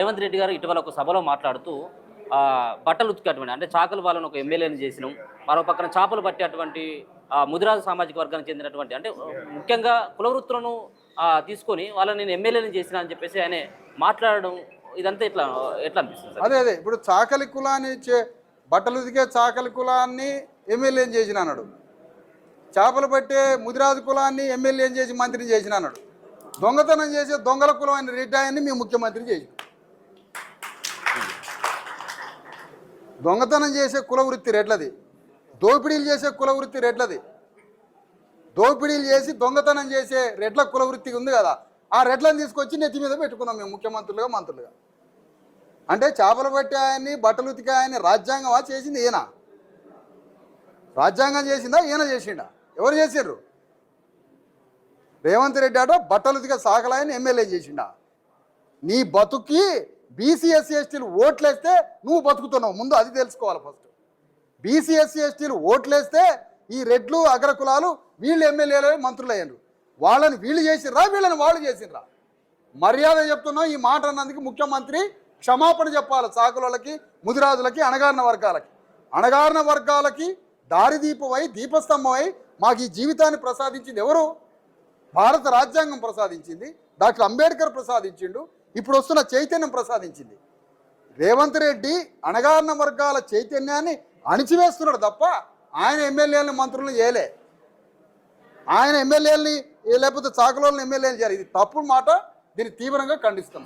రేవంత్ రెడ్డి గారు ఇటీవల ఒక సభలో మాట్లాడుతూ బట్టలు ఉతికేటువంటి అంటే చాకలి వాళ్ళను ఒక ఎమ్మెల్యేని చేసినాం. మరో పక్కన చేపలు పట్టేటువంటి ముదిరాజు సామాజిక వర్గానికి చెందినటువంటి అంటే ముఖ్యంగా కులవృత్తులను తీసుకొని వాళ్ళని నేను ఎమ్మెల్యేని చేసిన అని చెప్పేసి ఆయన మాట్లాడడం ఇదంతా ఎట్లా ఎట్లా అనిపిస్తుంది అదే అదే. ఇప్పుడు చాకలి కులాన్ని చే బట్టలు ఉతికే చాకలి కులాన్ని ఎమ్మెల్యేని చేసిన అన్నాడు. చేపలు పట్టే ముదిరాజు కులాన్ని ఎమ్మెల్యేని చేసి మంత్రిని చేసిన అన్నాడు. దొంగతనం చేసే దొంగల కులం అయిన రెడ్డి ఆయన్ని మేము ముఖ్యమంత్రి చేసి దొంగతనం చేసే కుల వృత్తి రెట్లది దోపిడీలు చేసే కుల వృత్తి రెట్లది దోపిడీలు చేసి దొంగతనం చేసే రెట్ల కుల వృత్తి ఉంది కదా. ఆ రెడ్లను తీసుకొచ్చి నెత్తి మీద పెట్టుకున్నాం మేము ముఖ్యమంత్రులుగా మంత్రులుగా. అంటే చేపలు పట్టే ఆయన్ని బట్టలు ఉతికే ఆయన్ని రాజ్యాంగమా చేసింది ఈయన? రాజ్యాంగం చేసిందా? ఈయన చేసిండా? ఎవరు చేసిండ్రు? రేవంత్ రెడ్డి ఆట బట్టలు ఉతికే సాకలాయని ఎమ్మెల్యే చేసిండా? నీ బతుక్కి బీసీ ఎస్సీ ఎస్టీలు ఓట్లేస్తే నువ్వు బతుకుతున్నావు. ముందు అది తెలుసుకోవాలి ఫస్ట్. బీసీ ఎస్సీ ఎస్టీలు ఓట్లేస్తే ఈ రెడ్లు అగ్రకులాలు వీళ్ళు ఎమ్మెల్యేలు మంత్రులు అయ్యారు వాళ్ళని వీళ్ళు చేసిర్రా వీళ్ళని వాళ్ళు చేసిర్రా? మర్యాద చెప్తున్నాం ఈ మాట అన్నందుకు ముఖ్యమంత్రి క్షమాపణ చెప్పాలి సాకులకి ముదిరాజులకి అణగారిన వర్గాలకి. అణగారిన వర్గాలకి దారిదీపమై దీపస్తంభమై మాకు ఈ జీవితాన్ని ప్రసాదించింది ఎవరు? భారత రాజ్యాంగం ప్రసాదించింది. డాక్టర్ అంబేద్కర్ ప్రసాదించిండు. ఇప్పుడు వస్తున్న చైతన్యం ప్రసాదించింది. రేవంత్ రెడ్డి అణగారిన వర్గాల చైతన్యాన్ని అణిచివేస్తున్నాడు తప్ప ఆయన ఎమ్మెల్యేలని మంత్రులను చేయలే ఆయన ఎమ్మెల్యేలని లేకపోతే చాకలోళ్ళని ఎమ్మెల్యేలు చేయాలి. ఇది తప్పుడు మాట దీన్ని తీవ్రంగా ఖండిస్తాం.